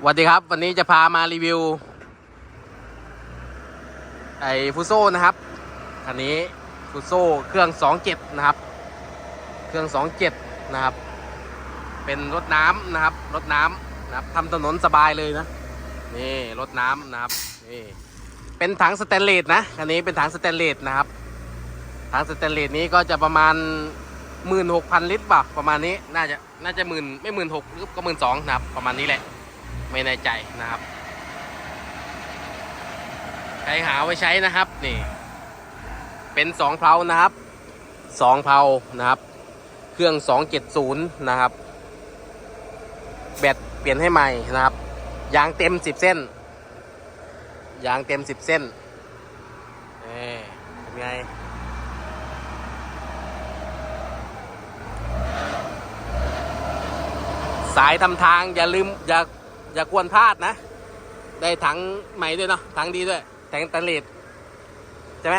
สวัสดีครับ วันนี้จะพามารีวิว ไอ้ฟูโซ่นะครับคันนี้ฟูโซ่เครื่อง 27 นะครับ เครื่อง 27 นะครับ เป็นรถน้ำนะครับรถน้ำนะครับทำถนนสบายเลยนะนี่รถน้ำนะครับนี่เป็นถังสแตนเลสนะคันนี้เป็นถังสแตนเลสนะครับถังสแตนเลสนี้ก็จะประมาณ 16,000 ลิตรป่ะประมาณนี้น่าจะน่าจะหมื่นไม่หมื่นหกหรือก็หมื่นสองนะครับประมาณนี้แหละ ไม่แน่ใจนะครับ ใครหาไว้ใช้นะครับนี่ เป็นสองเพลานะครับสองเพลานะครับ เครื่อง270นย์นะครับ แบตเปลี่ยนให้ใหม่นะครับ ยางเต็ม10เส้น ยางเต็ม10เส้นนี่เป็นไงสายทำทางอย่าลืมอย่า อย่ากวนพลาดนะ ได้ถังใหม่ด้วยเนาะถังดีด้วยแถังตันเลดใช่ไหม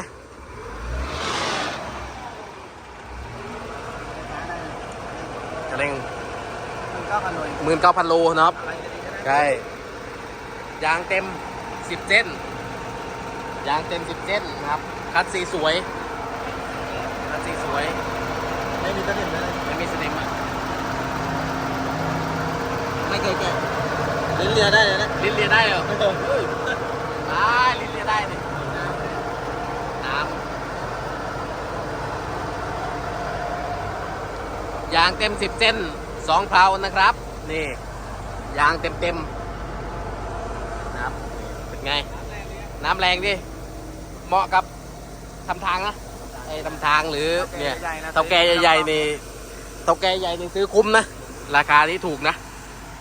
กระเร่งมันก็ขนวยหมื่นเก้าพันโลเนาะอะไรก็ดีก็ได้ใช่ยางเต็มสิบเส้นยางเต็มสิบเส้นนะครับ คัดสีสวยคัดสีสวย ไม่มีตะเข็บเลยไม่มีสนิมอะไม่เคยแกะ ลิ้นเลียได้เลยนะ ลิ้นเลียได้เหรอไม่เคยเฮ้ยได้ลิ้นเลียได้เลยน้ำยางเต็มสิบเส้นสองเพลานะครับ นี่ ยางเต็มเต็มๆนะครับนี่เป็นไง น้ำแรงดิ เหมาะกับทำทางนะไอ้ทำทางหรือเนี่ยเท่าแก่ใหญ่ๆนี่เท่าแก่ใหญ่นี่ซื้อคุ้มนะ ราคานี้ถูกนะ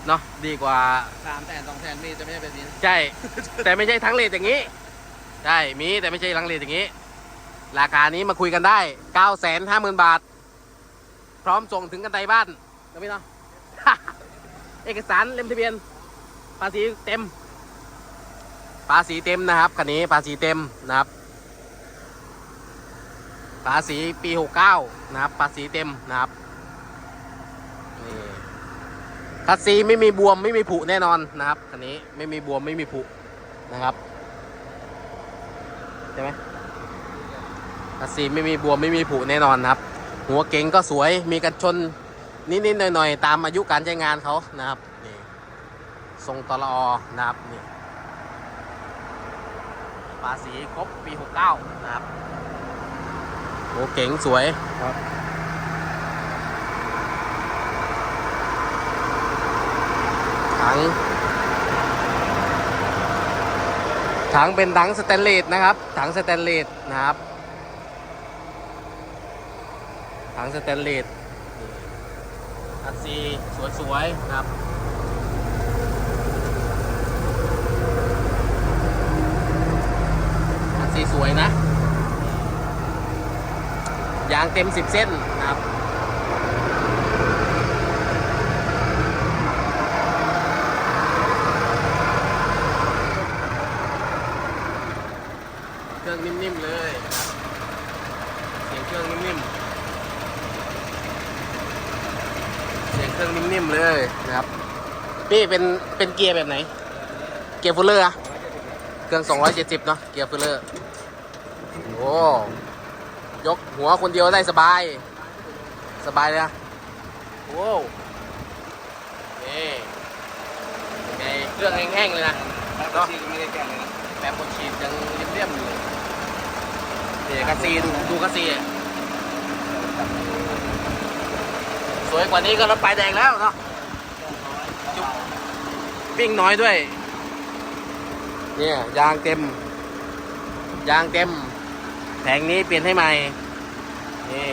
เนาะดีกว่าสามแสนสองแสนมีจะไม่ใช่แบบนี้ ใช่ แต่ไม่ใช่ทั้งเลทอย่างนี้ใช่มีแต่ไม่ใช่ทั้งเลทอย่างนี้ ราคานี้มาคุยกันได้9ก้าแสนห้าหมื่นบาท พร้อมส่งถึงกันไดบ้านนะพี่เนาะเอกสารเล่มทะเบียน ภาษีเต็ม ภาษีเต็มนะครับคันนี้ภาษีเต็มนะครับ ภาษีปี69นะครับ ภาษีเต็มนะครับนี่ คัสซีไม่มีบวมไม่มีผุแน่นอนนะครับคันนี้ไม่มีบวมไม่มีผุนะครับใช่ไหมคัสซีไม่มีบวมไม่มีผุแน่นอนนะครับ หัวเก๋งก็สวยมีกันชนนิดๆหน่อยๆตามอายุการใช้งานเขานะครับนี่ทรงตลอนะครับนี่ภาษีครบปี 69 นะครับหัวเก๋งสวยครับ ถัง ถังเป็นถังสแตนเลสนะครับ ถังสแตนเลสนะครับ ถังสแตนเลสอัดซีสวยๆนะครับอัดซีสวยนะยางเต็ม10เส้นนะครับ เครื่องนิ่มๆเลยนะครับเสียงเครื่องนิ่มๆ เสียงเครื่องนิ่มๆ เลยนะครับพี่เป็นเป็นเกียร์แบบไหน เกียร์ฟูลเลอร์อะเครื่อง 270 เนาะเกียร์ฟูลเลอร์โอ้ยกหัวคนเดียวได้สบาย สบายเลยนะโอ้นี่เป็นไงเครื่องแห้งๆเลยนะเนาะไม่ได้แกะเลยนะแบบคนฉีดยังเรียบๆอยู่นี่กระซีดูดูกระซีอะ สวยกว่านี้ก็รถไฟแดงแล้วเนาะจุ๊บวิ่งน้อยด้วย เนี่ยยางเต็ม ยางเต็ม แผงนี้เปลี่ยนให้ใหม่ นี่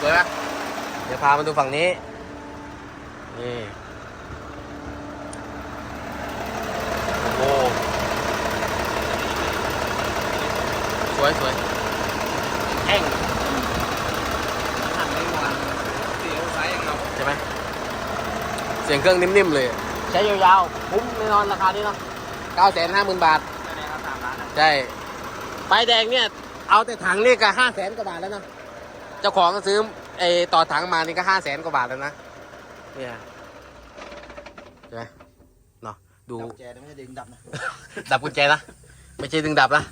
สวยปะเดี๋ยวพามาดูฝั่งนี้ นี่ โอ้โห สวยสวยแห้งหันไม่หวานเสียวไซส์เราใช่ไหมเสียงเครื่องนิ่มๆเลย ใช้ยาวๆคุ้มแน่นอนราคานี้เนาะเก้าแสนห้าหมื่นบาทไม่ได้ครับสามล้านนะใช่ป้ายแดงเนี่ย เอาแต่ถังนี่ก็ห้าแสนกว่าบาทแล้วเนาะเจ้าของก็ซื้อไอต่อถังมานี่ก็ห้าแสนกว่าบาทแล้วนะเนี่ยใช่ไหมเนาะดูดับแจไม่ใช่ดึงดับนะ ดับกุญแจนะ ไม่ใช่ดึงดับนะ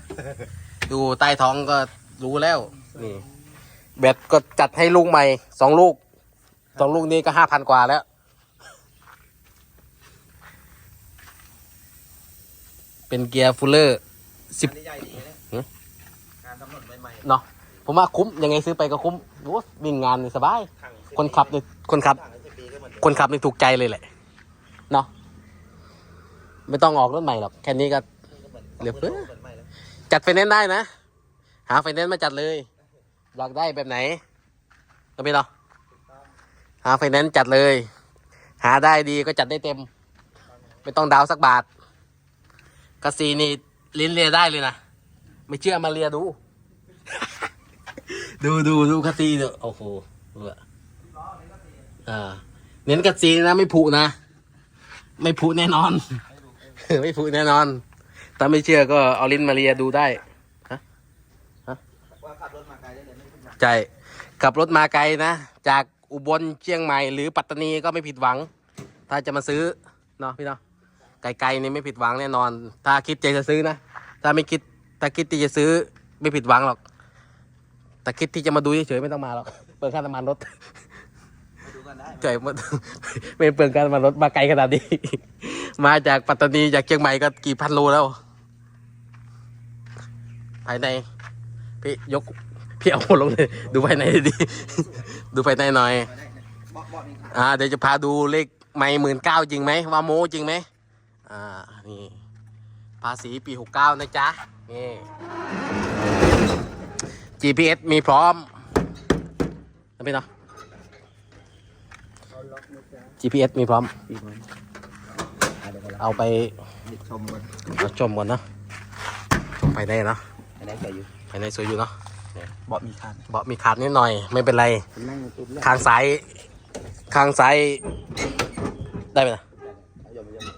ดูใต้ท้องก็รู้แล้วนี่แบตก็จัดให้ลูกใหม่สองลูกสองลูกนี้ก็ห้าพันกว่าแล้ว เป็นเกียร์ฟูลเลอร์สิบอันนี้ใหญ่ดีนะหือการกำหนดใหม่เนาะผมว่าคุ้มยังไงซื้อไปก็คุ้มโอ้วิ่งงานนี่สบายๆถังสิคนขับนี่คนขับถังสิบปีก็เหมือนเดิมคนขับนี่ถูกใจเลยแหละเนาะไม่ต้องออกรถใหม่หรอก แค่นี้ก็เหลือเฟือ จัดไฟแนนซ์ได้นะ หาไฟแนนซ์มาจัดเลย อยากได้แบบไหนก็ไม่เนาะหาไฟแนนซ์จัดเลย หาได้ดีก็จัดได้เต็ม ไม่ต้องดาวสักบาทกระสีนี่ลิ้นเลียได้เลยนะ ไม่เชื่อมาเลียดู ดูดูดูกระสีเนอะโอ้โหดูออ่าเน้นกระสีนะไม่ผุนะ ไม่ผุแน่นอน ไม่ผุแน่นอน ถ้าไม่เชื่อก็เอาลิ้นมาเลียดูได้ว่าขับรถมาไกลได้เลยไม่ผิดหวังใช่ขับรถมาไกลนะ จากอุบลเชียงใหม่ หรือปัตตานีก็ไม่ผิดหวัง ถ้าจะมาซื้อเนาะพี่เนาะไกลๆนี่ไม่ผิดหวังแน่นอน ถ้าคิดจะซื้อนะ ถ้าไม่คิดถ้าคิดที่จะซื้อไม่ผิดหวังหรอก แต่คิดที่จะมาดูเฉยๆไม่ต้องมาหรอกเปลืองค่าน้ำมันรถมาดูกันได้ใช่ไม่ไม่เปลืองค่าน้ำมันรถมาไกลขนาดนี้ มาจากปัตตานีจากเชียงใหม่ก็กี่พันโลแล้ว ภายใน พี่ยก พี่เอาลงเลย ดูภายในดิดูภายในหน่อยมาได้นะเบาะเบาะนี่ครับอ่า เดี๋ยวจะพาดูเลขไม่หมื่นเก้าจริงไหมว่าโมจริงไหมอ่า นี่ ภาษีปีหกเก้านะจ๊ะ นี่ GPS มีพร้อมนะพี่เนาะเอาล็อกนะจ๊ะ GPS มีพร้อมปีมันเดี๋ยวก่อนละเอาไปหยิบชมก่อนเราชมก่อนเนาะชมภายในเนาะ อันนี้ใส่อยู่ภายในสวยอยู่เนาะเบาะมีคานเบาะมีขาดนิดหน่อย ไม่เป็นไร ผมนั่งในตู้แรกข้างซ้าย ข้างซ้าย ได้ไหมนะเอายมยม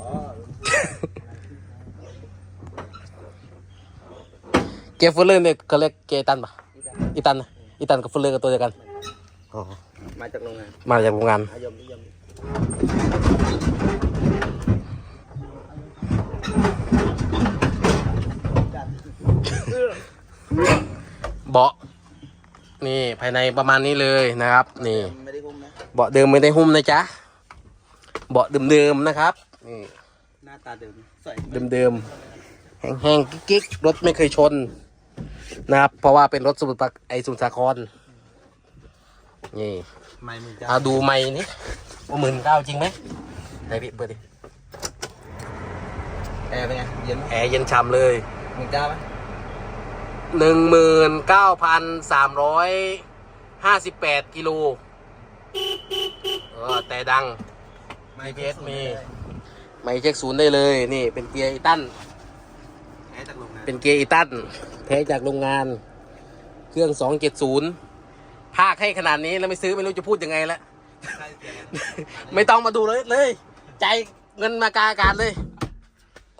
อ๋อเกียร์ฟูลเลอร์เนี่ยเขาเรียกเกียร์อีตันปะอีตันนะอีตันกับฟูลเลอร์ก็ตัวเดียวกันอ๋อมาจากโรงงานมาจากโรงงานอายมนิยม เบาะนี่ภายในประมาณนี้เลยนะครับ นี่ไม่ได้หุ้มนะเบาะเดิมไม่ได้หุ้มนะจ๊ะเบาะเดิมๆนะครับนี่หน้าตาเดิมสวยเดิมๆแห้งๆกิ๊กๆรถไม่เคยชนนะครับ เพราะว่าเป็นรถสมุทรปราไอสมุทรสาครนี่ไม่มือจ้าเอาดูไม่นี่ว่าหมื่นเก้าจริงไหมไหนพี่เปิดดิ แอร์เป็นไง เย็นแอร์เย็นฉ่ำเลยมือจ้าไหมหนึ่งหมื่นเก้าพันสามร้อยห้าสิบแปดกิโลเออแต่ดัง GPS มีไม่เช็คศูนย์ได้เลย นี่ เป็นเกียร์อีตัน แอร์จากโรงงานเป็นเกียร์อีตันแท้จากโรงงาน เครื่องสองเจ็ดศูนย์ภาคให้ขนาดนี้แล้วไม่ซื้อไม่รู้จะพูดยังไงแล้วใช่เสียงไม่ต้องมาดูเลยเลยใจเงินมากาอากาศเลย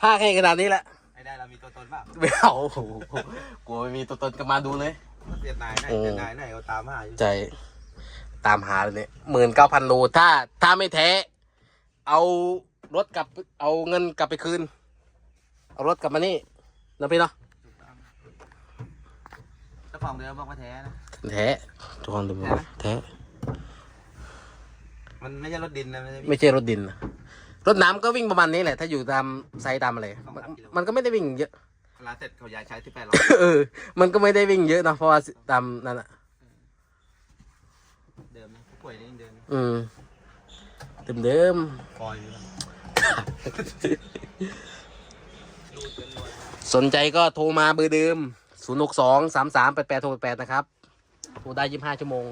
ภาคให้ขนาดนี้แหละไม่ได้เรามีตัวตนเปล่าไม่เอาโอ้โหกลัวไม่มีตัวตนก็มาดูเลย เสียนายไหนโอ้เสียนายไหนเอาตามมาอยู่ใจตามหาเลยเนี่ยหมื่นเก้าพันโลถ้าถ้าไม่แท้ เอารถกลับเอาเงินกลับไปคืน เอารถกลับมานี่นะพี่เนาะเจ้าของเดิมบอกว่าแท้นะ แท้ทุกคนดูแท้ไหมแท้มันไม่ใช่รถดินนะไม่ใช่ไม่ใช่รถดินนะ รถน้ำก็วิ่งประมาณนี้แหละ ถ้าอยู่ตามไซต์ตามอะไรมันมันก็ไม่ได้วิ่งเยอะเวลาเสร็จเขาย้ายใช้ที่แปดร้อยเออ มันก็ไม่ได้วิ่งเยอะนะเพราะว่าตามนั่นอะ เดิมนะผู้ป่วยนี่ยังเดิมนะอืมเดิมเดิมปล่อยอยู่แล้วๆสนใจก็โทรมาเบอร์เดิม 0 6 2 3 3 8 8 6 8 นะครับ โทรได้ 25 ชั่วโมง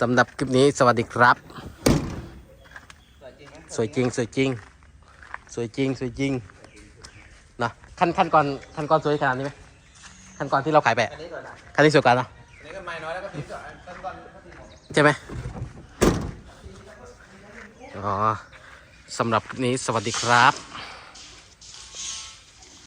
สำหรับคลิปนี้สวัสดีครับ สวยจริง สวยจริง สวยจริง สวยจริงนะขั้นขั้นก่อนขั้นก่อนสวยขนาดนี้ไหมขั้นก่อนที่เราขายแปะอันนี้ก่อนนะขั้นที่สวยกว่าเนอะอันนี้ก็ไม้น้อยแล้วก็ทิ้งก่อนต้นก่อนก็ทิ้งหมดใช่ไหมอ๋อสำหรับคลิปนี้สวัสดีครับ